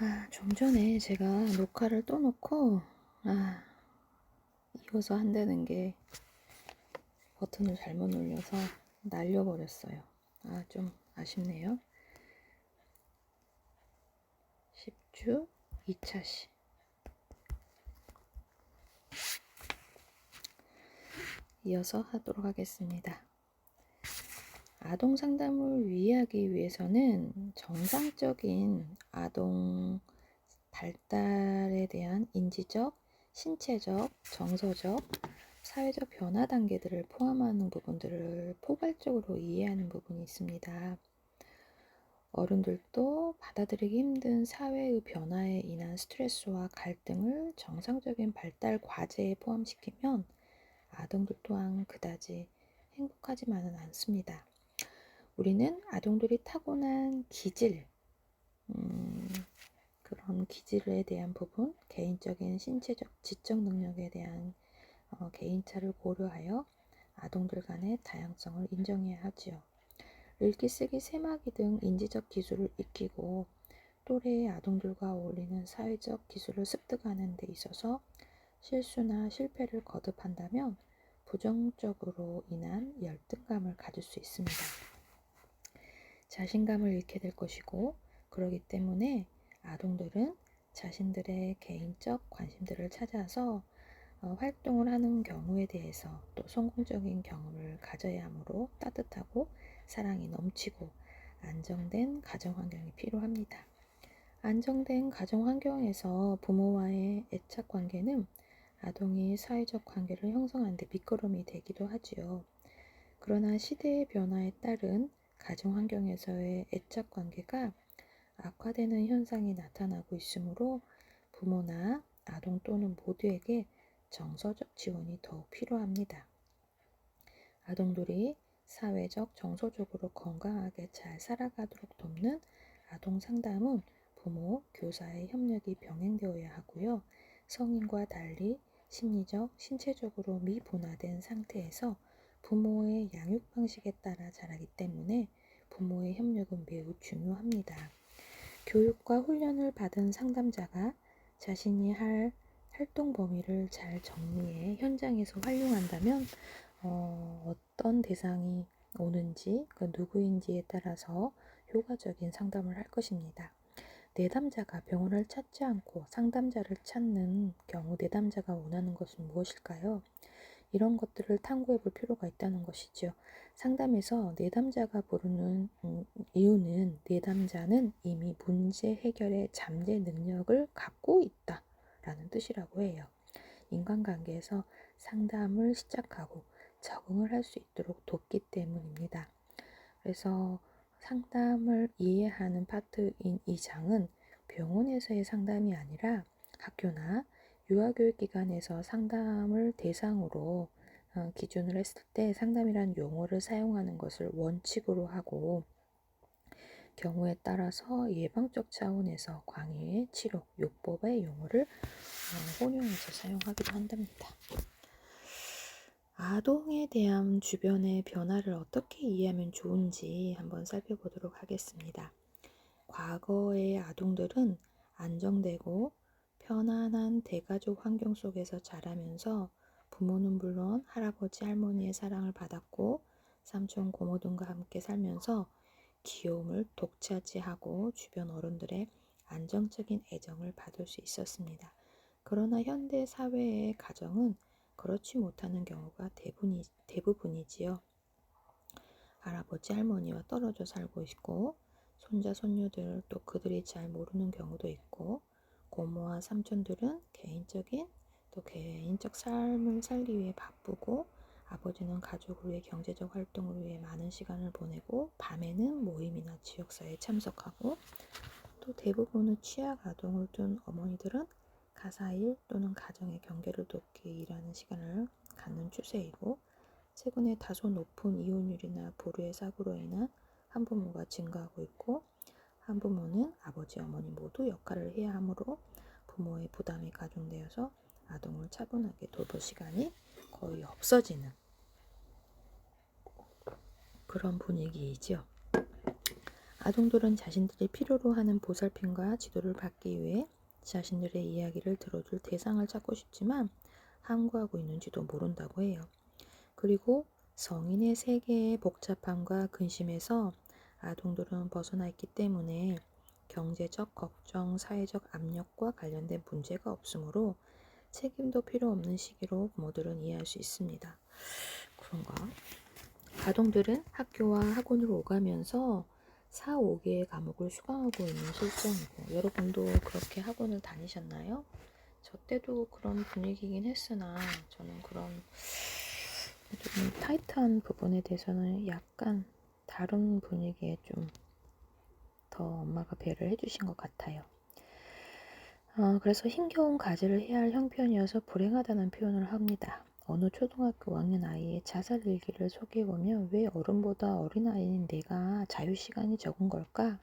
아, 좀 전에 제가 녹화를 떠놓고, 아, 이어서 한다는 게 버튼을 잘못 눌려서 날려버렸어요. 아, 좀 아쉽네요. 10주 2차 시. 이어서 하도록 하겠습니다. 아동 상담을 위하기 위해서는 정상적인 아동 발달에 대한 인지적, 신체적, 정서적, 사회적 변화 단계들을 포함하는 부분들을 포괄적으로 이해하는 부분이 있습니다. 어른들도 받아들이기 힘든 사회의 변화에 인한 스트레스와 갈등을 정상적인 발달 과제에 포함시키면 아동들 또한 그다지 행복하지만은 않습니다. 우리는 아동들이 타고난 기질, 음, 그런 기질에 대한 부분, 개인적인 신체적, 지적 능력에 대한 어, 개인차를 고려하여 아동들 간의 다양성을 인정해야 하지요. 읽기, 쓰기, 세마기 등 인지적 기술을 익히고 또래의 아동들과 어울리는 사회적 기술을 습득하는 데 있어서 실수나 실패를 거듭한다면 부정적으로 인한 열등감을 가질 수 있습니다. 자신감을 잃게 될 것이고 그러기 때문에 아동들은 자신들의 개인적 관심들을 찾아서 어, 활동을 하는 경우에 대해서 또 성공적인 경험을 가져야 하므로 따뜻하고 사랑이 넘치고 안정된 가정 환경이 필요합니다. 안정된 가정 환경에서 부모와의 애착 관계는 아동이 사회적 관계를 형성하는 데 밑거름이 되기도 하지요. 그러나 시대의 변화에 따른 가정 환경에서의 애착 관계가 악화되는 현상이 나타나고 있으므로 부모나 아동 또는 모두에게 정서적 지원이 더욱 필요합니다. 아동들이 사회적, 정서적으로 건강하게 잘 살아가도록 돕는 아동 상담은 부모, 교사의 협력이 병행되어야 하고요. 성인과 달리 심리적, 신체적으로 미분화된 상태에서 부모의 양육 방식에 따라 자라기 때문에 부모의 협력은 매우 중요합니다. 교육과 훈련을 받은 상담자가 자신이 할 활동 범위를 잘 정리해 현장에서 활용한다면 어, 떤 대상이 오는지 그 누구인지에 따라서 효과적인 상담을 할 것입니다. 내담자가 병원을 찾지 않고 상담자를 찾는 경우 내담자가 원하는 것은 무엇일까요? 이런 것들을 탐구해 볼 필요가 있다는 것이죠. 상담에서 내담자가 부르는 음, 이유는 내담자는 이미 문제 해결의 잠재 능력을 갖고 있다라는 뜻이라고 해요. 인간관계에서 상담을 시작하고 적응을 할 수 있도록 돕기 때문입니다. 그래서 상담을 이해하는 파트인 이 장은 병원에서의 상담이 아니라 학교나 유아교육 기관에서 상담을 대상으로 어, 기준을 했을 때 상담이란 용어를 사용하는 것을 원칙으로 하고 경우에 따라서 예방적 차원에서 광해, 치료, 요법의 용어를 어, 혼용해서 사용하기도 한답니다. 아동에 대한 주변의 변화를 어떻게 이해하면 좋은지 한번 살펴보도록 하겠습니다. 과거의 아동들은 안정되고 편안한 대가족 환경 속에서 자라면서 부모는 물론 할아버지 할머니의 사랑을 받았고 삼촌 고모 등과 함께 살면서 귀여움을 독차지하고 주변 어른들의 안정적인 애정을 받을 수 있었습니다. 그러나 현대 사회의 가정은 그렇지 못하는 경우가 대부분이, 대부분이지요. 할아버지 할머니와 떨어져 살고 있고 손자 손녀들 또 그들이 잘 모르는 경우도 있고 고모와 삼촌들은 개인적인 또 개인적 삶을 살기 위해 바쁘고 아버지는 가족을 위해 경제적 활동을 위해 많은 시간을 보내고 밤에는 모임이나 지역사회에 참석하고 또 대부분의 취약 아동을 둔 어머니들은 가사일 또는 가정의 경계를 돕기 일하는 시간을 갖는 추세이고 최근에 다소 높은 이혼율이나 불우의 사고로 인한 한부모가 증가하고 있고 아버지 어머니 모두 역할을 해야 하므로 부모의 부담이 가중되어서 아동을 차분하게 돌볼 시간이 거의 없어지는 그런 분위기이죠. 아동들은 자신들이 필요로 하는 보살핌과 지도를 받기 위해 자신들의 이야기를 들어줄 대상을 찾고 싶지만 함구하고 있는지도 모른다고 해요. 그리고 성인의 세계의 복잡함과 근심에서 아동들은 벗어나 있기 때문에 경제적 걱정, 사회적 압력과 관련된 문제가 없으므로 책임도 필요 없는 시기로 부모들은 이해할 수 있습니다. 그런가? 아동들은 학교와 학원을 오가면서 4, 5개의 과목을 수강하고 있는 실정이고 여러분도 그렇게 학원을 다니셨나요? 저 때도 그런 분위기긴 했으나 저는 그런 좀 타이트한 부분에 대해서는 약간 다른 분위기에 좀 더 엄마가 배를 해주신 것 같아요. 어, 그래서 힘겨운 가지를 해야 할 형편이어서 불행하다는 표현을 합니다. 어느 초등학교 5학년 아이의 자살 일기를 소개해보면 왜 어른보다 어린 아이인 내가 자유시간이 적은 걸까?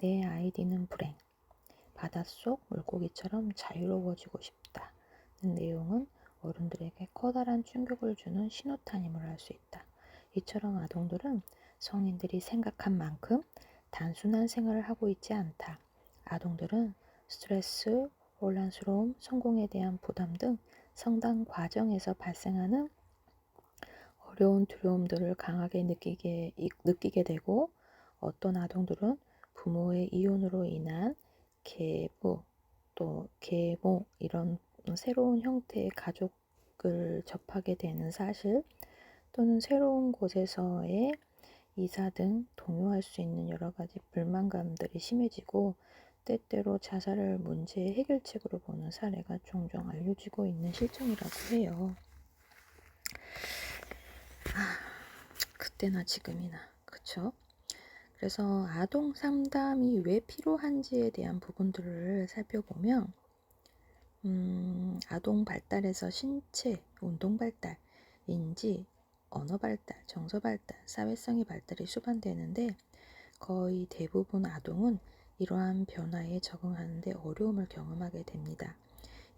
내 아이디는 불행. 바닷속 물고기처럼 자유로워지고 싶다 는 내용은 어른들에게 커다란 충격을 주는 신호탄임을 알 수 있다. 이처럼 아동들은 성인들이 생각한 만큼 단순한 생활을 하고 있지 않다. 아동들은 스트레스, 혼란스러움, 성공에 대한 부담 등 성장 과정에서 발생하는 어려운 두려움들을 강하게 느끼게, 느끼게 되고 어떤 아동들은 부모의 이혼으로 인한 계부 또 계모 이런 새로운 형태의 가족을 접하게 되는 사실 또는 새로운 곳에서의 이사 등 동요할 수 있는 여러 가지 불만감들이 심해지고 때때로 자살을 문제의 해결책으로 보는 사례가 종종 알려지고 있는 실정이라고 해요. 아, 그때나 지금이나 그쵸? 그래서 아동 상담이 왜 필요한지에 대한 부분들을 살펴보면 음, 아동 발달에서 신체, 운동 발달, 인지, 언어 발달, 정서 발달, 사회성의 발달이 수반되는데 거의 대부분 아동은 이러한 변화에 적응하는데 어려움을 경험하게 됩니다.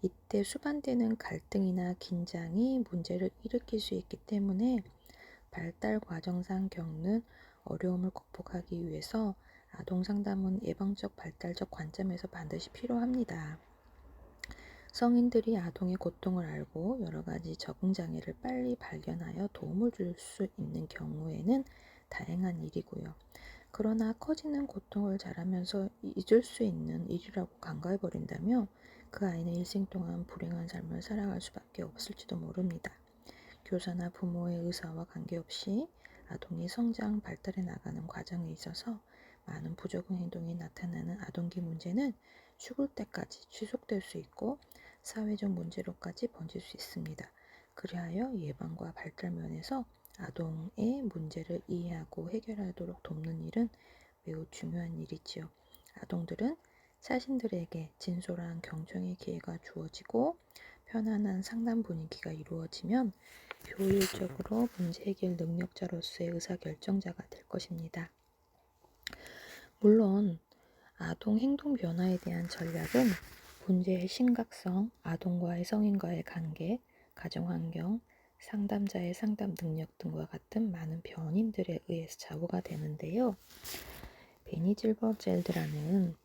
이때 수반되는 갈등이나 긴장이 문제를 일으킬 수 있기 때문에 발달 과정상 겪는 어려움을 극복하기 위해서 아동 상담은 예방적 발달적 관점에서 반드시 필요합니다. 성인들이 아동의 고통을 알고 여러 가지 적응 장애를 빨리 발견하여 도움을 줄 수 있는 경우에는 다행한 일이고요. 그러나 커지는 고통을 자라면서 잊을 수 있는 일이라고 간과해 버린다면 그 아이는 일생 동안 불행한 삶을 살아갈 수밖에 없을지도 모릅니다. 교사나 부모의 의사와 관계없이 아동이 성장, 발달해 나가는 과정에 있어서 많은 부적응 행동이 나타나는 아동기 문제는 죽을 때까지 지속될 수 있고 사회적 문제로까지 번질 수 있습니다. 그리하여 예방과 발달 면에서 아동의 문제를 이해하고 해결하도록 돕는 일은 매우 중요한 일이지요. 아동들은 자신들에게 진솔한 경청의 기회가 주어지고 편안한 상담 분위기가 이루어지면 효율적으로 문제 해결 능력자로서의 의사결정자가 될 것입니다. 물론 아동 행동 변화에 대한 전략은 문제의 심각성, 아동과의 성인과의 관계, 가정환경, 상담자의 상담 능력 등과 같은 많은 변인들에 의해서 좌우가 되는데요. 베니 질버젤드라는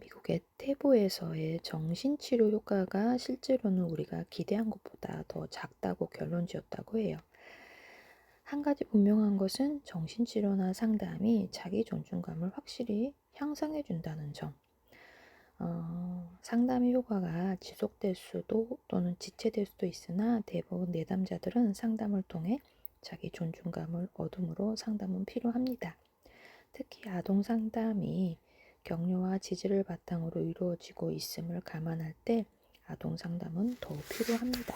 미국의 태보에서의 정신치료 효과가 실제로는 우리가 기대한 것보다 더 작다고 결론 지었다고 해요. 한 가지 분명한 것은 정신치료나 상담이 자기 존중감을 확실히 향상해 준다는 점. 어, 상담의 효과가 지속될 수도 또는 지체될 수도 있으나 대부분 내담자들은 상담을 통해 자기 존중감을 얻음으로 상담은 필요합니다. 특히 아동 상담이 격려와 지지를 바탕으로 이루어지고 있음을 감안할 때 아동 상담은 더욱 필요합니다.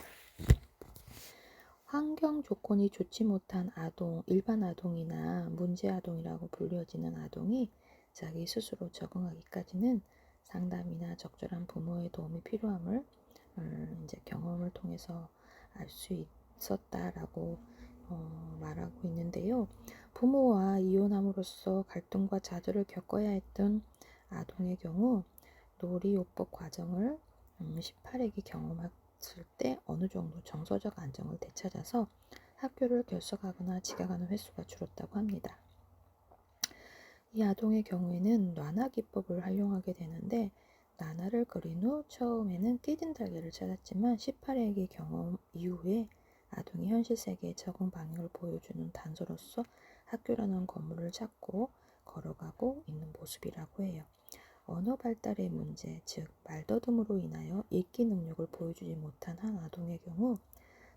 환경 조건이 좋지 못한 아동, 일반 아동이나 문제 아동이라고 불려지는 아동이 자기 스스로 적응하기까지는 상담이나 적절한 부모의 도움이 필요함을 음, 이제 경험을 통해서 알 수 있었다라고 어, 말하고 있는데요. 부모와 이혼함으로써 갈등과 좌절을 겪어야 했던 아동의 경우 놀이요법 과정을 음, 18액이 경험했을 때 어느 정도 정서적 안정을 되찾아서 학교를 결석하거나 지각하는 횟수가 줄었다고 합니다. 이 아동의 경우에는 놔나 기법을 활용하게 되는데 나나를 그린 후 처음에는 끼든 달걀을 찾았지만 18회기 경험 이후에 아동이 현실 세계에 적응 방향을 보여주는 단서로서 학교라는 건물을 찾고 걸어가고 있는 모습이라고 해요. 언어 발달의 문제, 즉 말더듬으로 인하여 읽기 능력을 보여주지 못한 한 아동의 경우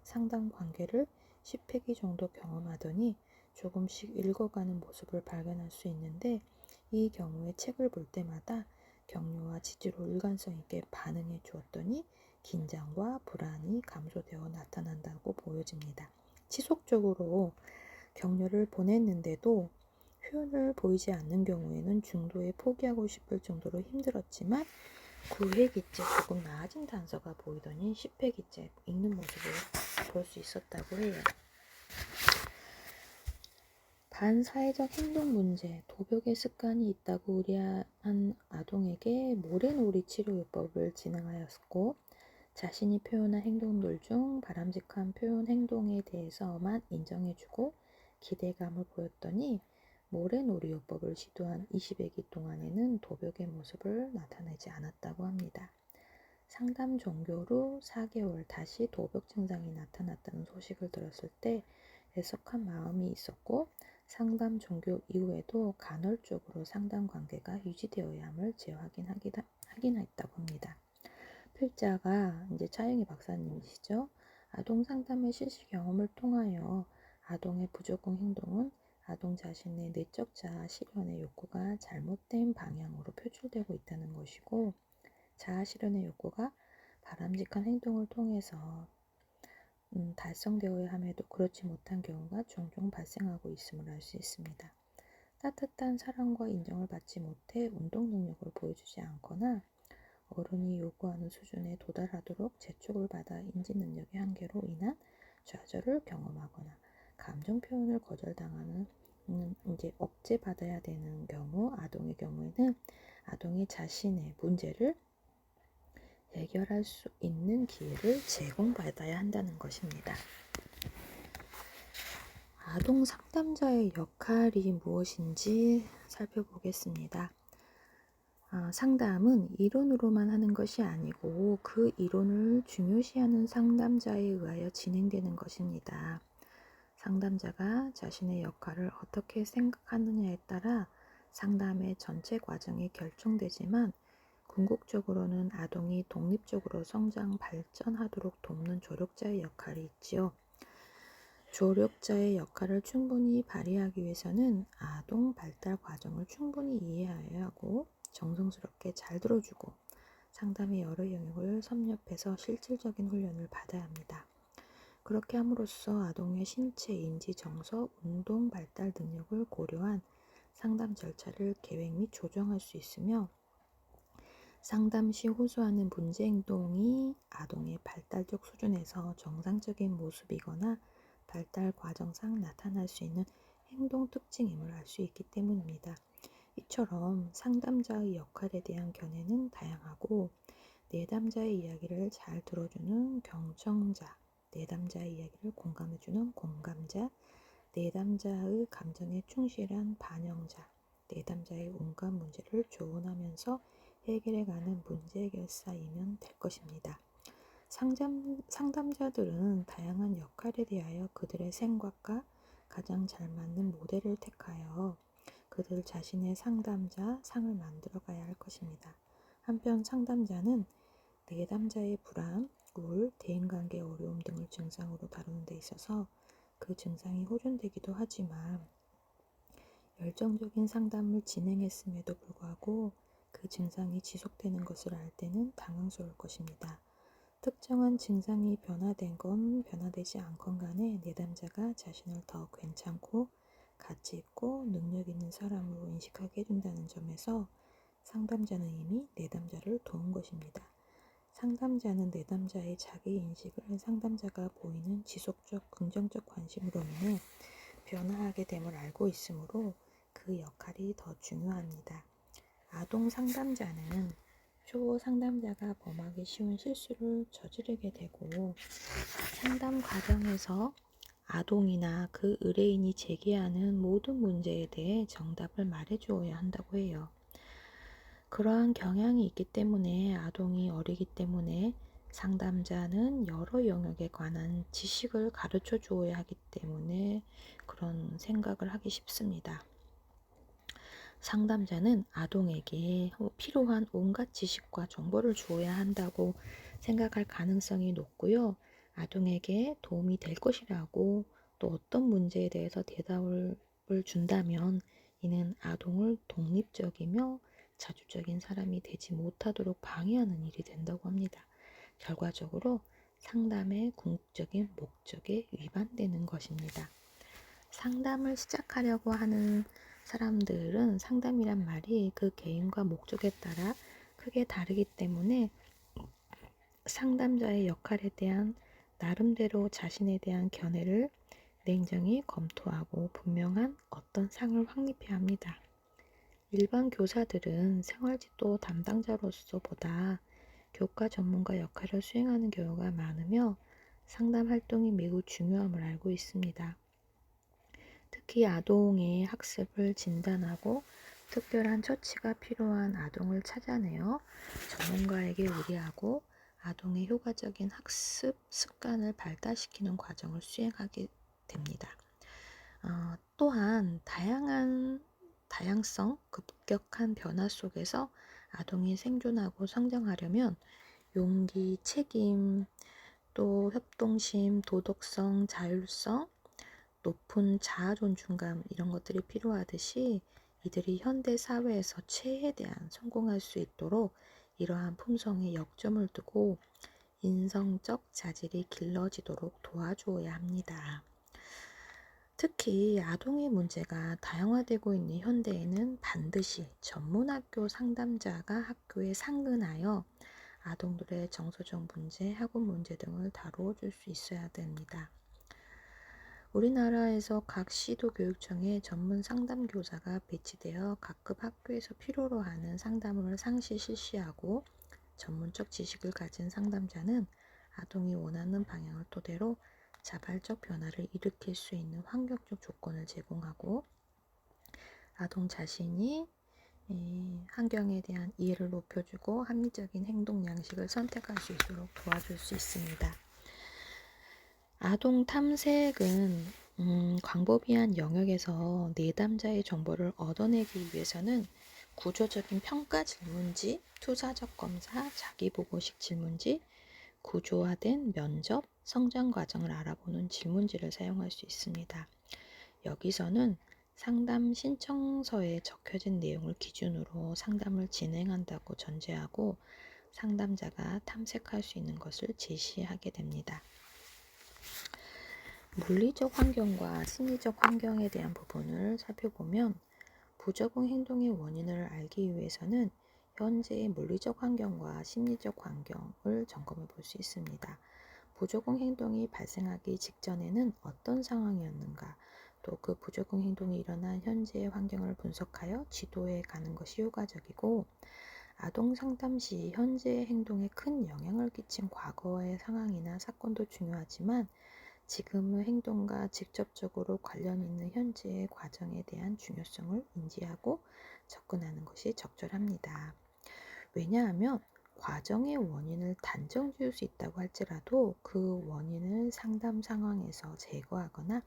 상당 관계를 10회기 정도 경험하더니 조금씩 읽어가는 모습을 발견할 수 있는데 이 경우에 책을 볼 때마다 격려와 지지로 일관성 있게 반응해 주었더니 긴장과 불안이 감소되어 나타난다고 보여집니다. 지속적으로 격려를 보냈는데도 표현을 보이지 않는 경우에는 중도에 포기하고 싶을 정도로 힘들었지만 9회기째 조금 나아진 단서가 보이더니 10회기째 읽는 모습을 볼 수 있었다고 해요. 반사회적 행동 문제, 도벽의 습관이 있다고 의뢰한 아동에게 모래놀이 치료요법을 진행하였고 자신이 표현한 행동들 중 바람직한 표현 행동에 대해서만 인정해주고 기대감을 보였더니 모래놀이 요법을 시도한 20회기 동안에는 도벽의 모습을 나타내지 않았다고 합니다. 상담 종교로 4개월 다시 도벽 증상이 나타났다는 소식을 들었을 때 애석한 마음이 있었고 상담 종교 이후에도 간헐적으로 상담 관계가 유지되어야 함을 재확인하긴 했다고 합니다. 필자가 이제 차영희 박사님이시죠. 아동 상담의 실시 경험을 통하여 아동의 부조건 행동은 아동 자신의 내적 자아 실현의 욕구가 잘못된 방향으로 표출되고 있다는 것이고 자아 실현의 욕구가 바람직한 행동을 통해서 음, 달성되어야 함에도 그렇지 못한 경우가 종종 발생하고 있음을 알 수 있습니다. 따뜻한 사랑과 인정을 받지 못해 운동 능력을 보여주지 않거나 어른이 요구하는 수준에 도달하도록 재촉을 받아 인지 능력의 한계로 인한 좌절을 경험하거나 감정 표현을 거절당하는 음, 이제 억제받아야 되는 경우 아동의 경우에는 아동이 자신의 문제를 해결할 수 있는 기회를 제공받아야 한다는 것입니다. 아동 상담자의 역할이 무엇인지 살펴보겠습니다. 아, 상담은 이론으로만 하는 것이 아니고 그 이론을 중요시하는 상담자에 의하여 진행되는 것입니다. 상담자가 자신의 역할을 어떻게 생각하느냐에 따라 상담의 전체 과정이 결정되지만 궁극적으로는 아동이 독립적으로 성장 발전하도록 돕는 조력자의 역할이 있지요. 조력자의 역할을 충분히 발휘하기 위해서는 아동 발달 과정을 충분히 이해해야 하고 정성스럽게 잘 들어주고 상담의 여러 영역을 섭렵해서 실질적인 훈련을 받아야 합니다. 그렇게 함으로써 아동의 신체, 인지, 정서, 운동 발달 능력을 고려한 상담 절차를 계획 및 조정할 수 있으며 상담 시 호소하는 문제 행동이 아동의 발달적 수준에서 정상적인 모습이거나 발달 과정상 나타날 수 있는 행동 특징임을 알 수 있기 때문입니다. 이처럼 상담자의 역할에 대한 견해는 다양하고 내담자의 이야기를 잘 들어주는 경청자, 내담자의 이야기를 공감해주는 공감자, 내담자의 감정에 충실한 반영자, 내담자의 온갖 문제를 조언하면서 해결해 가는 문제 해결사이면 될 것입니다. 상담, 상담자들은 다양한 역할에 대하여 그들의 생각과 가장 잘 맞는 모델을 택하여 그들 자신의 상담자 상을 만들어 가야 할 것입니다. 한편 상담자는 내담자의 불안, 우울, 대인관계 어려움 등을 증상으로 다루는 데 있어서 그 증상이 호전되기도 하지만 열정적인 상담을 진행했음에도 불구하고 그 증상이 지속되는 것을 알 때는 당황스러울 것입니다. 특정한 증상이 변화된 건 변화되지 않건 간에 내담자가 자신을 더 괜찮고 가치 있고 능력 있는 사람으로 인식하게 해준다는 점에서 상담자는 이미 내담자를 도운 것입니다. 상담자는 내담자의 자기 인식을 상담자가 보이는 지속적 긍정적 관심으로 인해 변화하게 됨을 알고 있으므로 그 역할이 더 중요합니다. 아동 상담자는 초보 상담자가 범하기 쉬운 실수를 저지르게 되고 상담 과정에서 아동이나 그 의뢰인이 제기하는 모든 문제에 대해 정답을 말해주어야 한다고 해요. 그러한 경향이 있기 때문에 아동이 어리기 때문에 상담자는 여러 영역에 관한 지식을 가르쳐 주어야 하기 때문에 그런 생각을 하기 쉽습니다. 상담자는 아동에게 필요한 온갖 지식과 정보를 주어야 한다고 생각할 가능성이 높고요. 아동에게 도움이 될 것이라고 또 어떤 문제에 대해서 대답을 준다면 이는 아동을 독립적이며 자주적인 사람이 되지 못하도록 방해하는 일이 된다고 합니다. 결과적으로 상담의 궁극적인 목적에 위반되는 것입니다. 상담을 시작하려고 하는 사람들은 상담이란 말이 그 개인과 목적에 따라 크게 다르기 때문에 상담자의 역할에 대한 나름대로 자신에 대한 견해를 냉정히 검토하고 분명한 어떤 상을 확립해야 합니다. 일반 교사들은 생활지도 담당자로서 보다 교과 전문가 역할을 수행하는 경우가 많으며 상담 활동이 매우 중요함을 알고 있습니다. 특히 아동의 학습을 진단하고 특별한 처치가 필요한 아동을 찾아내어 전문가에게 의뢰하고 아동의 효과적인 학습 습관을 발달시키는 과정을 수행하게 됩니다. 어, 또한 다양한 다양성, 급격한 변화 속에서 아동이 생존하고 성장하려면 용기, 책임, 또 협동심, 도덕성, 자율성, 높은 자아 존중감 이런 것들이 필요하듯이 이들이 현대 사회에서 최대한 성공할 수 있도록 이러한 품성에 역점을 두고 인성적 자질이 길러지도록 도와주어야 합니다. 특히 아동의 문제가 다양화되고 있는 현대에는 반드시 전문학교 상담자가 학교에 상근하여 아동들의 정서적 문제, 학업 문제 등을 다루어 줄 수 있어야 됩니다. 우리나라에서 각 시도 교육청에 전문 상담 교사가 배치되어 각급 학교에서 필요로 하는 상담을 상시 실시하고 전문적 지식을 가진 상담자는 아동이 원하는 방향을 토대로 자발적 변화를 일으킬 수 있는 환경적 조건을 제공하고 아동 자신이 환경에 대한 이해를 높여주고 합리적인 행동 양식을 선택할 수 있도록 도와줄 수 있습니다. 아동 탐색은 음, 광범위한 영역에서 내담자의 정보를 얻어내기 위해서는 구조적인 평가 질문지, 투사적 검사, 자기보고식 질문지, 구조화된 면접, 성장 과정을 알아보는 질문지를 사용할 수 있습니다. 여기서는 상담 신청서에 적혀진 내용을 기준으로 상담을 진행한다고 전제하고 상담자가 탐색할 수 있는 것을 제시하게 됩니다. 물리적 환경과 심리적 환경에 대한 부분을 살펴보면 부적응 행동의 원인을 알기 위해서는 현재의 물리적 환경과 심리적 환경을 점검해 볼 수 있습니다. 부적응 행동이 발생하기 직전에는 어떤 상황이었는가, 또 그 부적응 행동이 일어난 현재의 환경을 분석하여 지도해 가는 것이 효과적이고, 아동 상담 시 현재의 행동에 큰 영향을 끼친 과거의 상황이나 사건도 중요하지만 지금의 행동과 직접적으로 관련 있는 현재의 과정에 대한 중요성을 인지하고 접근하는 것이 적절합니다. 왜냐하면 과정의 원인을 단정 지을 수 있다고 할지라도 그 원인을 상담 상황에서 제거하거나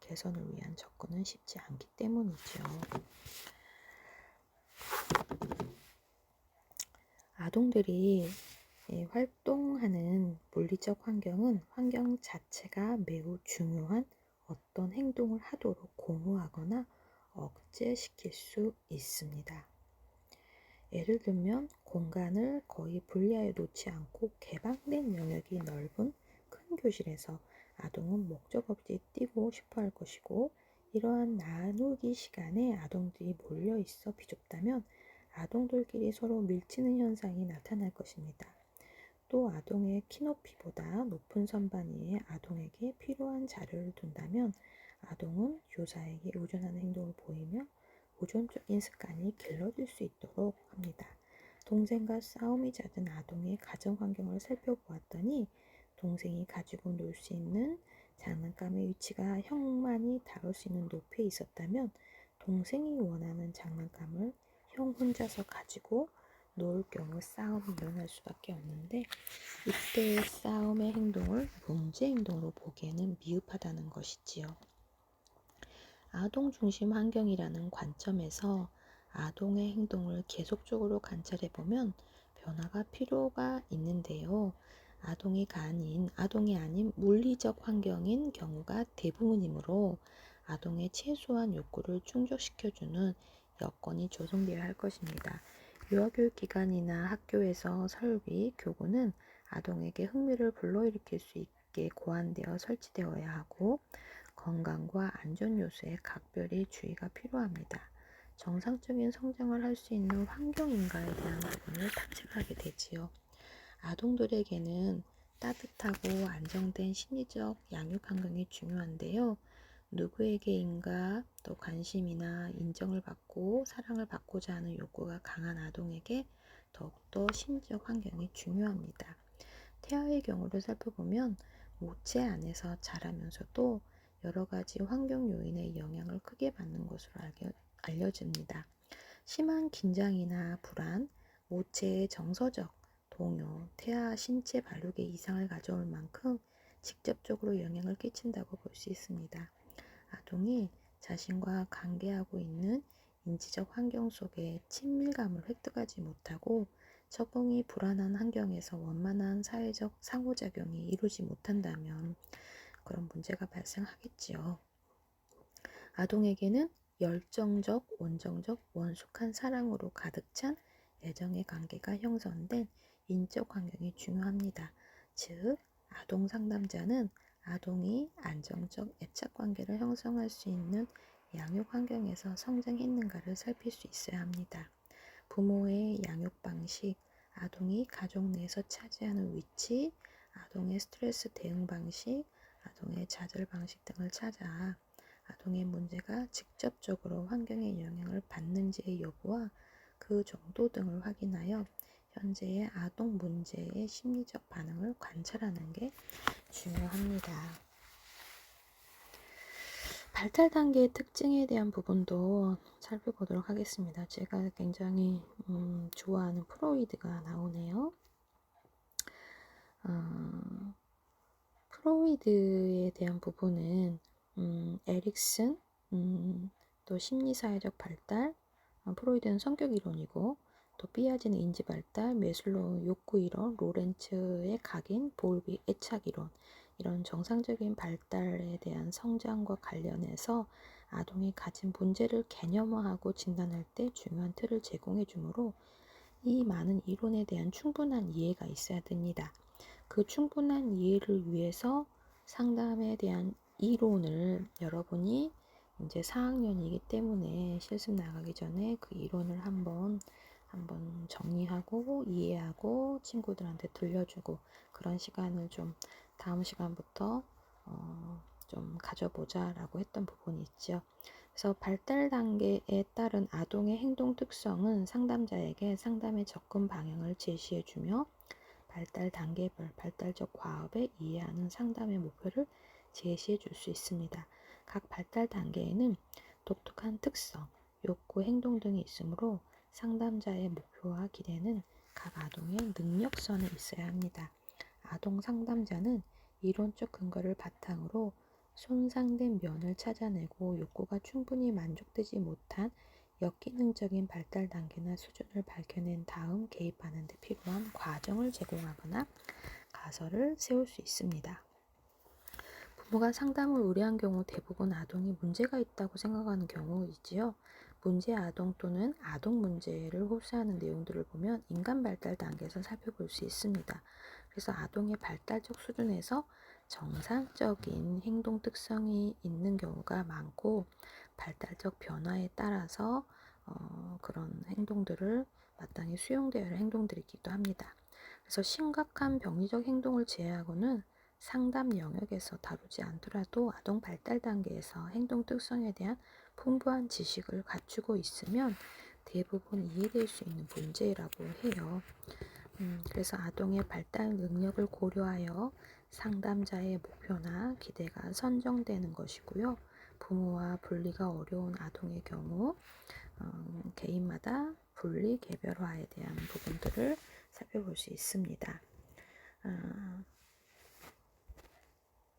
개선을 위한 접근은 쉽지 않기 때문이죠. 아동들이 예, 활동하는 물리적 환경은 환경 자체가 매우 중요한 어떤 행동을 하도록 공유하거나 억제시킬 수 있습니다. 예를 들면 공간을 거의 분리하여 놓지 않고 개방된 영역이 넓은 큰 교실에서 아동은 목적 없이 뛰고 싶어 할 것이고 이러한 나누기 시간에 아동들이 몰려 있어 비좁다면 아동들끼리 서로 밀치는 현상이 나타날 것입니다. 또 아동의 키 높이보다 높은 선반 위에 아동에게 필요한 자료를 둔다면 아동은 교사에게 의존하는 행동을 보이며 의존적인 습관이 길러질 수 있도록 합니다. 동생과 싸움이 잦은 아동의 가정 환경을 살펴보았더니 동생이 가지고 놀 수 있는 장난감의 위치가 형만이 다룰 수 있는 높이에 있었다면 동생이 원하는 장난감을 형 혼자서 가지고 놓을 경우 싸움이 일어날 수밖에 없는데 이때의 싸움의 행동을 문제 행동으로 보기에는 미흡하다는 것이지요. 아동 중심 환경이라는 관점에서 아동의 행동을 계속적으로 관찰해 보면 변화가 필요가 있는데요. 아동이 아닌 아동이 아닌 물리적 환경인 경우가 대부분이므로 아동의 최소한 욕구를 충족시켜주는 여건이 조성되어야 할 것입니다. 유아교육 기관이나 학교에서 설비, 교구는 아동에게 흥미를 불러일으킬 수 있게 고안되어 설치되어야 하고 건강과 안전 요소에 각별히 주의가 필요합니다. 정상적인 성장을 할 수 있는 환경인가에 대한 부분을 탐색하게 되지요. 아동들에게는 따뜻하고 안정된 심리적 양육 환경이 중요한데요. 누구에게인가 또 관심이나 인정을 받고 사랑을 받고자 하는 욕구가 강한 아동에게 더욱더 심리적 환경이 중요합니다. 태아의 경우를 살펴보면 모체 안에서 자라면서도 여러 가지 환경 요인의 영향을 크게 받는 것으로 알려집니다. 심한 긴장이나 불안, 모체의 정서적 동요, 태아 신체 발육에 이상을 가져올 만큼 직접적으로 영향을 끼친다고 볼 수 있습니다. 아동이 자신과 관계하고 있는 인지적 환경 속에 친밀감을 획득하지 못하고 적응이 불안한 환경에서 원만한 사회적 상호작용이 이루지 못한다면 그런 문제가 발생하겠지요. 아동에게는 열정적, 원정적, 원숙한 사랑으로 가득 찬 애정의 관계가 형성된 인적 환경이 중요합니다. 즉, 아동 상담자는 아동이 안정적 애착 관계를 형성할 수 있는 양육 환경에서 성장했는가를 살필 수 있어야 합니다. 부모의 양육 방식, 아동이 가족 내에서 차지하는 위치, 아동의 스트레스 대응 방식, 아동의 좌절 방식 등을 찾아 아동의 문제가 직접적으로 환경에 영향을 받는지의 여부와 그 정도 등을 확인하여 현재의 아동 문제의 심리적 반응을 관찰하는 게 중요합니다. 발달 단계의 특징에 대한 부분도 살펴보도록 하겠습니다. 제가 굉장히 음, 좋아하는 프로이드가 나오네요. 어, 프로이드에 대한 부분은 음, 에릭슨, 음, 또 심리사회적 발달, 어, 프로이드는 성격 이론이고 또 삐아지는 인지 발달, 메슬로 욕구 이론, 로렌츠의 각인, 볼비 애착 이론 이런 정상적인 발달에 대한 성장과 관련해서 아동이 가진 문제를 개념화하고 진단할 때 중요한 틀을 제공해 주므로 이 많은 이론에 대한 충분한 이해가 있어야 됩니다. 그 충분한 이해를 위해서 상담에 대한 이론을 여러분이 이제 4학년이기 때문에 실습 나가기 전에 그 이론을 한번 한번 정리하고 이해하고 친구들한테 들려주고 그런 시간을 좀 다음 시간부터 어, 좀 가져보자라고 했던 부분이 있죠. 그래서 발달 단계에 따른 아동의 행동 특성은 상담자에게 상담의 접근 방향을 제시해주며 발달 단계별 발달적 과업에 이해하는 상담의 목표를 제시해 줄 수 있습니다. 각 발달 단계에는 독특한 특성, 욕구, 행동 등이 있으므로 상담자의 목표와 기대는 각 아동의 능력선에 있어야 합니다. 아동 상담자는 이론적 근거를 바탕으로 손상된 면을 찾아내고 욕구가 충분히 만족되지 못한 역기능적인 발달 단계나 수준을 밝혀낸 다음 개입하는 데 필요한 과정을 제공하거나 가설을 세울 수 있습니다. 부모가 상담을 의뢰한 경우 대부분 아동이 문제가 있다고 생각하는 경우이지요. 문제 아동 또는 아동 문제를 호소하는 내용들을 보면 인간 발달 단계에서 살펴볼 수 있습니다. 그래서 아동의 발달적 수준에서 정상적인 행동 특성이 있는 경우가 많고 발달적 변화에 따라서 어, 그런 행동들을 마땅히 수용되어야 할 행동들이기도 합니다. 그래서 심각한 병리적 행동을 제외하고는 상담 영역에서 다루지 않더라도 아동 발달 단계에서 행동 특성에 대한 풍부한 지식을 갖추고 있으면 대부분 이해될 수 있는 문제라고 해요. 음, 그래서 아동의 발달 능력을 고려하여 상담자의 목표나 기대가 선정되는 것이고요. 부모와 분리가 어려운 아동의 경우 어, 개인마다 분리 개별화에 대한 부분들을 살펴볼 수 있습니다. 아,